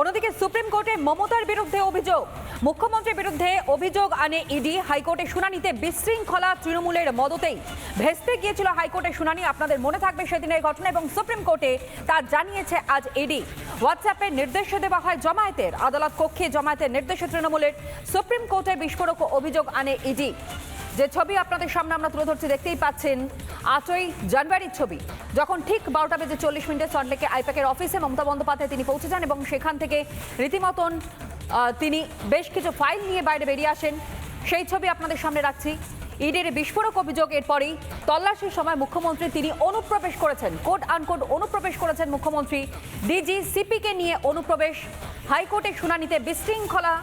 অন্যদিকে সুপ্রিম কোর্টে মমতার বিরুদ্ধে অভিযোগ। মুখ্যমন্ত্রীর বিরুদ্ধে অভিযোগ আনে ইডি। হাইকোর্টে শুনানিতে বিশৃঙ্খলা তৃণমূলের মদতেই ভেস্তে গিয়েছিল হাইকোর্টের শুনানি। আপনাদের মনে থাকবে সেদিনের ঘটনা এবং সুপ্রিম কোর্টে তা জানিয়েছে আজ ইডি। হোয়াটসঅ্যাপে নির্দেশ দেওয়া হয় জমায়েতের, আদালত কক্ষে জমায়েতের নির্দেশে তৃণমূলের সুপ্রিম কোর্টে বিস্ফোরক অভিযোগ আনে ইডি। যে ছবি আপনাদের সামনে আমরা তুলে ধরছি, দেখতেই পাচ্ছেন আটই জানুয়ারির ছবি। যখন ঠিক বারোটা বেজে চল্লিশ মিনিটে সল্টলেকে আইপ্যাকের অফিসে মমতা বন্দ্যোপাধ্যায় তিনি পৌঁছে যান এবং সেখান থেকে রীতিমতন তিনি বেশ কিছু ফাইল নিয়ে বাইরে বেরিয়ে আসেন। সেই ছবি আপনাদের সামনে রাখছি। ইডির বিস্ফোরক অভিযোগ এরপরেই তল্লাশির সময় মুখ্যমন্ত্রী তিনি অনুপ্রবেশ করেছেন। কোড আনকোড অনুপ্রবেশ করেছেন মুখ্যমন্ত্রী। ডিজি সিপিকে নিয়ে অনুপ্রবেশ। হাইকোর্টে শুনানিতে বিশৃঙ্খলা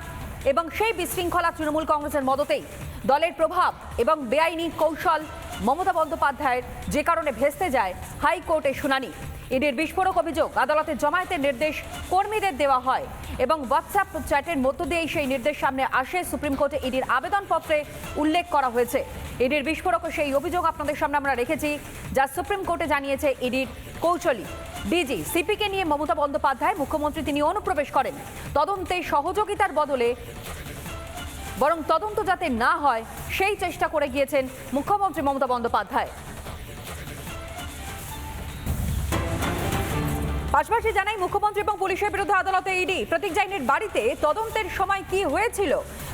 এবং সেই বিশৃঙ্খলা তৃণমূল কংগ্রেসের মদতেই দলের প্রভাব এবং বেআইনি কৌশল মমতা বন্দ্যোপাধ্যায়ের যে কারণে ভেস্তে যায় হাইকোর্টে শুনানি। ইডির বিস্ফোরক অভিযোগ আদালতে জমায়েতের নির্দেশ কর্মীদের দেওয়া হয় এবং হোয়াটসঅ্যাপ চ্যাটের মধ্য দিয়েই সেই নির্দেশ সামনে আসে। সুপ্রিম কোর্টে ইডির আবেদনপত্রে উল্লেখ করা হয়েছে। ইডির বিস্ফোরক সেই অভিযোগ আপনাদের সামনে আমরা রেখেছি, যা সুপ্রিম কোর্টে জানিয়েছে ইডির কৌশলী। ডিজি সিপিকে নিয়ে মমতা বন্দ্যোপাধ্যায় মুখ্যমন্ত্রী তিনি অনুপ্রবেশ করেন। তদন্তে সহযোগিতার বদলে বরং তদন্ত যাতে না হয়, সেই চেষ্টা করে গিয়েছেন মুখ্যমন্ত্রী মমতা বন্দ্যোপাধ্যায়। পাশাপাশি জানাই মুখ্যমন্ত্রী এবং পুলিশের বিরুদ্ধে আদালতে ইডি, প্রতীক জাইনের বাড়িতে তদন্তের সময় কি হয়েছিল?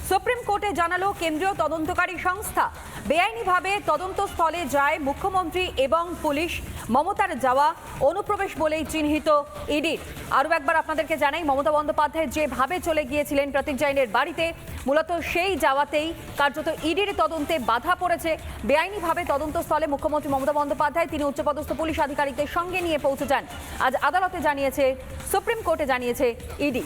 সুপ্রিম কোর্টে জানালো কেন্দ্রীয় তদন্তকারী সংস্থা। বেআইনিভাবে তদন্তস্থলে যায় মুখ্যমন্ত্রী এবং পুলিশ। মমতার যাওয়া, অনুপ্রবেশ বলেই চিহ্নিত ইডির আরও একবার আপনাদেরকে জানাই, মমতা বন্দ্যোপাধ্যায় যেভাবে চলে গিয়েছিলেন প্রতীক জাইনের বাড়িতে, মূলত সেই যাওয়াতেই কার্যত ইডির তদন্তে বাধা পড়েছে। বেআইনিভাবে তদন্তস্থলে মুখ্যমন্ত্রী মমতা বন্দ্যোপাধ্যায়, তিনি উচ্চপদস্থ পুলিশ আধিকারিকদের সঙ্গে নিয়ে পৌঁছে যান। আজ আদালতে জানিয়েছে, সুপ্রিম কোর্টে জানিয়েছে ইডি।